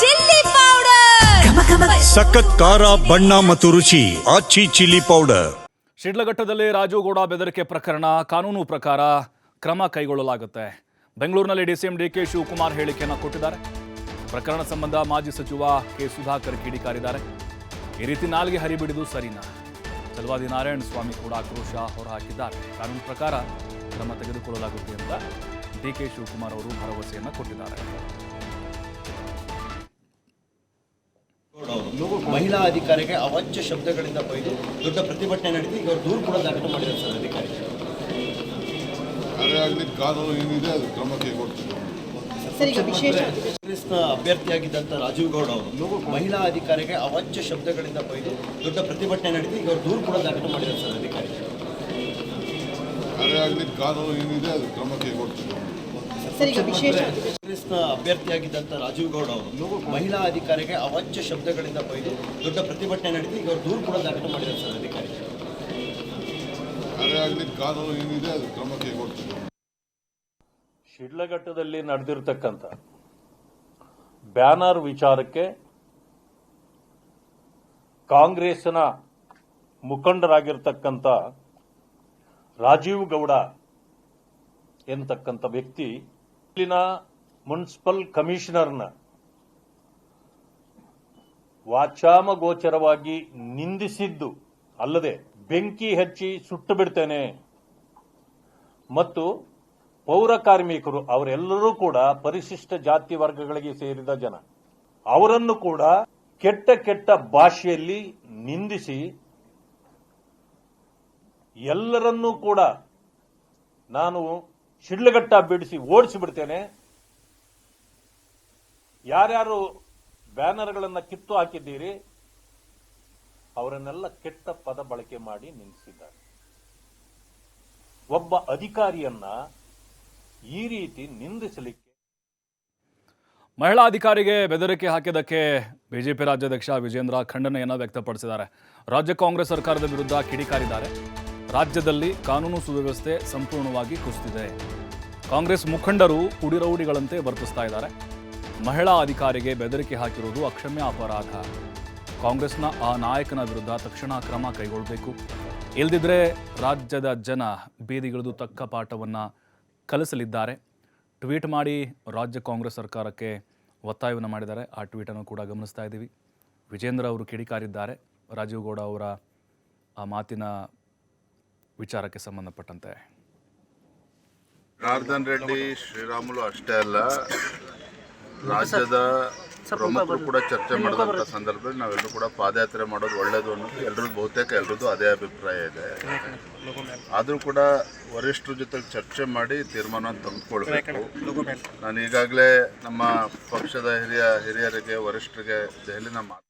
Chilli powder. ಸಖತ್ ಖಾರ ಬಣ್ಣ ಮತ್ತು ರುಚಿ ಆಚಿ ಚಿಲ್ಲಿ ಪೌಡರ್. ಶಿಡ್ಲಘಟ್ಟದಲ್ಲಿ ರಾಜುಗೌಡ ಬೆದರಿಕೆ ಪ್ರಕರಣ ಕಾನೂನು ಪ್ರಕಾರ ಕ್ರಮ ಕೈಗೊಳ್ಳಲಾಗುತ್ತೆ. ಬೆಂಗಳೂರಿನಲ್ಲಿ ಡಿಸಿಎಂ ಡಿಕೆ ಶಿವಕುಮಾರ್ ಹೇಳಿಕೆಯನ್ನು ಕೊಟ್ಟಿದ್ದಾರೆ. ಪ್ರಕರಣ ಸಂಬಂಧ ಮಾಜಿ ಸಚಿವ ಕೆ. ಸುಧಾಕರ್ ಕಿಡಿಕಾರಿದ್ದಾರೆ. ಈ ರೀತಿ ನಾಲ್ಗೆ ಹರಿಬಿಡಿದು ಸರಿನಾ? ಚಲವಾದಿ ನಾರಾಯಣ ಸ್ವಾಮಿ ಕೂಡ ಆಕ್ರೋಶ ಹೊರಹಾಕಿದ್ದಾರೆ. ಕಾನೂನು ಪ್ರಕಾರ ಕ್ರಮ ತೆಗೆದುಕೊಳ್ಳಲಾಗುತ್ತೆ ಅಂತ ಡಿಕೆ ಶಿವಕುಮಾರ್ ಅವರು ಭರವಸೆಯನ್ನು ಕೊಟ್ಟಿದ್ದಾರೆ. ಮಹಿಳಾ ಅಧಿಕಾರಿಗೆ ಅವಾಚ್ಯ ಶಬ್ದಗಳಿಂದ ಬೈದು ದೊಡ್ಡ ಪ್ರತಿಭಟನೆ ನಡೆದು ಈಗ ಅವರು ದೂರು ಕೂಡ ದಾಖಲು ಮಾಡಿದ್ದಾರೆ ಸರ್ ಅಧಿಕಾರಿ. ಕಾನೂನು ಏನಿದೆ ಅದು ಕ್ರಮ ಕೈಗೊಳ್ತೀವಿ ಕಾಂಗ್ರೆಸ್ನ ಅಭ್ಯರ್ಥಿಯಾಗಿದ್ದಂಥ ರಾಜೀವ್ ಗೌಡ ಅವರು ಮಹಿಳಾ ಅಧಿಕಾರಿಗೆ ಅವಾಚ್ಯ ಶಬ್ದಗಳಿಂದ ಬೈದು ದೊಡ್ಡ ಪ್ರತಿಭಟನೆ ನಡೆದು ಈಗ ಅವರು ದೂರು ಕೂಡ ದಾಖಲು ಮಾಡಿದ್ದಾರೆ ಸರ್ ಅಧಿಕಾರಿ. ಅದೇ ಆಗಲಿ ಕಾನೂನು ಏನಿದೆ ಅದು ಕ್ರಮ ಕೈಗೊಳ್ತೀವಿ ಕಾಂಗ್ರೆಸ್ನ ಅಭ್ಯರ್ಥಿಯಾಗಿದ್ದಂಥ ರಾಜೀವ್ ಗೌಡ ಅವರು ಮಹಿಳಾ ಅಧಿಕಾರಿಗೆ ಅವಾಚ್ಯ ಶಬ್ದಗಳಿಂದ ಬೈದು ದೊಡ್ಡ ಪ್ರತಿಭಟನೆ ನಡೆಸಿ ಈಗ ಅವರು ದೂರು ಕೂಡ ದಾಖಲು ಮಾಡಿದ್ದಾರೆ ಸರ್ ಅಧಿಕಾರಿ. ಕಾನೂನು ಏನಿದೆ ಅದು ಕ್ರಮ ಕೈಗೊಳ್ತೀವಿ ಶಿಡ್ಲಘಟ್ಟದಲ್ಲಿ ನಡೆದಿರ್ತಕ್ಕಂಥ ಬ್ಯಾನರ್ ವಿಚಾರಕ್ಕೆ ಕಾಂಗ್ರೆಸ್ನ ಮುಖಂಡರಾಗಿರ್ತಕ್ಕಂಥ ರಾಜೀವ್ ಗೌಡ ಎನ್ನತಕ್ಕಂಥ ವ್ಯಕ್ತಿ ಇಲ್ಲಿನ ಮುನ್ಸಿಪಲ್ ಕಮಿಷನರ್ನ ವಾಚಾಮಗೋಚರವಾಗಿ ನಿಂದಿಸಿದ್ದು ಅಲ್ಲದೆ ಬೆಂಕಿ ಹಚ್ಚಿ ಸುಟ್ಟು ಬಿಡ್ತೇನೆ. ಮತ್ತು ಪೌರ ಕಾರ್ಮಿಕರು ಅವರೆಲ್ಲರೂ ಕೂಡ ಪರಿಶಿಷ್ಟ ಜಾತಿ ವರ್ಗಗಳಿಗೆ ಸೇರಿದ ಜನ. ಅವರನ್ನು ಕೂಡ ಕೆಟ್ಟ ಕೆಟ್ಟ ಭಾಷೆಯಲ್ಲಿ ನಿಂದಿಸಿ ಎಲ್ಲರನ್ನೂ ಕೂಡ ನಾನು ಶಿಡ್ಲಘಟ್ಟ ಬಿಡಿಸಿ ಓಡಿಸಿ ಬಿಡ್ತೇನೆ ಯಾರ್ಯಾರು ಬ್ಯಾನರ್ಗಳನ್ನು ಕಿತ್ತು ಹಾಕಿದ್ದೀರಿ, ಅವರನ್ನೆಲ್ಲ ಕೆಟ್ಟ ಪದ ಬಳಕೆ ಮಾಡಿ ನಿಲ್ಲಿಸಿದ್ದಾರೆ. ಒಬ್ಬ ಅಧಿಕಾರಿಯನ್ನ ಈ ರೀತಿ ನಿಂದಿಸಲಿಕ್ಕೆ ಮಹಿಳಾ ಅಧಿಕಾರಿಗೆ ಬೆದರಿಕೆ ಹಾಕಿದ್ದಕ್ಕೆ ಬಿಜೆಪಿ ರಾಜ್ಯಾಧ್ಯಕ್ಷ ವಿಜೇಂದ್ರ ಖಂಡನೆಯನ್ನು ವ್ಯಕ್ತಪಡಿಸಿದ್ದಾರೆ. ರಾಜ್ಯ ಕಾಂಗ್ರೆಸ್ ಸರ್ಕಾರದ ವಿರುದ್ಧ ಕಿಡಿಕಾರಿದ್ದಾರೆ. ರಾಜ್ಯದಲ್ಲಿ ಕಾನೂನು ಸುವ್ಯವಸ್ಥೆ ಸಂಪೂರ್ಣವಾಗಿ ಕುಸಿದಿದೆ. ಕಾಂಗ್ರೆಸ್ ಮುಖಂಡರು ಕುಡಿರೌಡಿಗಳಂತೆ ವರ್ತಿಸ್ತಾ ಇದ್ದಾರೆ. ಮಹಿಳಾ ಅಧಿಕಾರಿಗೆ ಬೆದರಿಕೆ ಹಾಕಿರುವುದು ಅಕ್ಷಮ್ಯ ಅಪರಾಧ. ಕಾಂಗ್ರೆಸ್ನ ಆ ನಾಯಕನ ವಿರುದ್ಧ ತಕ್ಷಣ ಕ್ರಮ ಕೈಗೊಳ್ಳಬೇಕು. ಇಲ್ದಿದ್ರೆ ರಾಜ್ಯದ ಜನ ಬೀದಿಗಿಳಿದು ತಕ್ಕ ಪಾಠವನ್ನು ಕಲಿಸಲಿದ್ದಾರೆ. ಟ್ವೀಟ್ ಮಾಡಿ ರಾಜ್ಯ ಕಾಂಗ್ರೆಸ್ ಸರ್ಕಾರಕ್ಕೆ ಒತ್ತಾಯವನ್ನು ಮಾಡಿದ್ದಾರೆ. ಆ ಟ್ವೀಟನ್ನು ಕೂಡ ಗಮನಿಸ್ತಾ ಇದ್ದೀವಿ. ವಿಜೇಂದ್ರ ಅವರು ಕಿಡಿಕಾರಿದ್ದಾರೆ. ರಾಜೀವ್ ಗೌಡ ಅವರ ಆ ಮಾತಿನ ವಿಚಾರಕ್ಕೆ ಸಂಬಂಧಪಟ್ಟಂತೆ. ಜನಾರ್ದನ್ ರೆಡ್ಡಿ ಶ್ರೀರಾಮುಲು ಅಷ್ಟೇ ಅಲ್ಲ. ರಾಜ್ಯದ ಪ್ರಮುಖರು ಕೂಡ ಚರ್ಚೆ ಮಾಡಿದಂಥ ಸಂದರ್ಭದಲ್ಲಿ ನಾವೆಲ್ಲರೂ ಕೂಡ ಪಾದಯಾತ್ರೆ ಮಾಡೋದು ಒಳ್ಳೇದು ಅನ್ನೋದು ಎಲ್ಲರೂ ಬಹುತೇಕ ಎಲ್ಲರದ್ದು ಅದೇ ಅಭಿಪ್ರಾಯ ಇದೆ. ಆದರೂ ಕೂಡ ವರಿಷ್ಠರ ಜೊತೆ ಚರ್ಚೆ ಮಾಡಿ ತೀರ್ಮಾನ ತಂದುಕೊಳ್ಬೇಕು ನಾನು ಈಗಾಗಲೇ ನಮ್ಮ ಪಕ್ಷದ ಹಿರಿಯ ಹಿರಿಯರಿಗೆ ವರಿಷ್ಠರಿಗೆ ದೆಹಲಿನ ಮಾತು